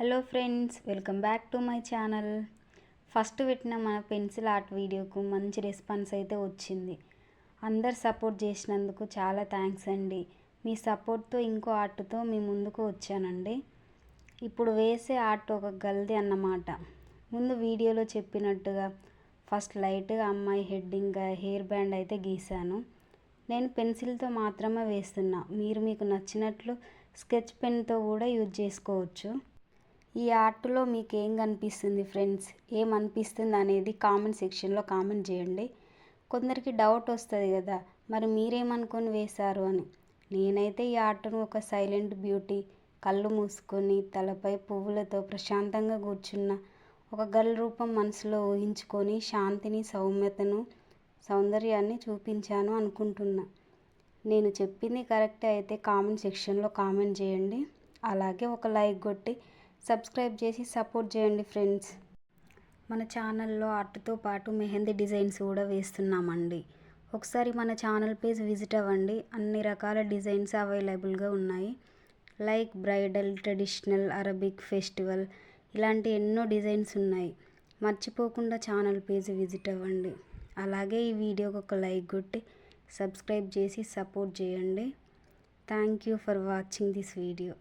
Hello friends welcome back to my channel. First పెట్టిన మన pencil art వీడియోకు మంచి response అయితే వచ్చింది. అందరు సపోర్ట్ చేసినందుకు చాలా థ్యాంక్స్ అండి. మీ సపోర్ట్తో ఇంకో ఆర్ట్తో మీ ముందుకు వచ్చానండి. ఇప్పుడు వేసే ఆర్ట్ ఒక గల్ది అన్నమాట. ముందు వీడియోలో చెప్పినట్టుగా ఫస్ట్ లైట్గా అమ్మాయి హెడ్డింగ్గా హెయిర్ బ్యాండ్ అయితే గీశాను. నేను పెన్సిల్తో మాత్రమే వేస్తున్నా. మీరు మీకు నచ్చినట్లు స్కెచ్ పెన్తో కూడా యూజ్ చేసుకోవచ్చు. ఈ ఆర్ట్లో మీకు ఏం కనిపిస్తుంది ఫ్రెండ్స్? ఏమనిపిస్తుంది అనేది కామెంట్ సెక్షన్లో కామెంట్ చేయండి. కొందరికి డౌట్ వస్తుంది కదా మరి మీరేమనుకొని వేశారు అని. నేనైతే ఈ ఆర్ట్ను ఒక సైలెంట్ బ్యూటీ కళ్ళు మూసుకొని తలపై పువ్వులతో ప్రశాంతంగా కూర్చున్న ఒక గల్ రూపం మనసులో ఊహించుకొని శాంతిని సౌమ్యతను సౌందర్యాన్ని చూపించాను అనుకుంటున్నా. నేను చెప్పింది కరెక్ట్ అయితే కామెంట్ సెక్షన్లో కామెంట్ చేయండి. అలాగే ఒక లైక్ కొట్టి సబ్స్క్రైబ్ చేసి సపోర్ట్ చేయండి ఫ్రెండ్స్. మన ఛానల్లో ఆర్ట్తో పాటు మెహందీ డిజైన్స్ కూడా వేస్తున్నామండి. ఒకసారి మన ఛానల్ పేజ్ విజిట్ అవ్వండి. అన్ని రకాల డిజైన్స్ అవైలబుల్గా ఉన్నాయి. Like bridal traditional Arabic festival ఇలాంటి ఎన్నో డిజైన్స్ ఉన్నాయి. మర్చిపోకుండా ఛానల్ పేజ్ విజిట్ అవ్వండి. అలాగే ఈ వీడియోకి ఒక లైక్ కొట్టి సబ్స్క్రైబ్ చేసి సపోర్ట్ చేయండి. Thank you for watching this video.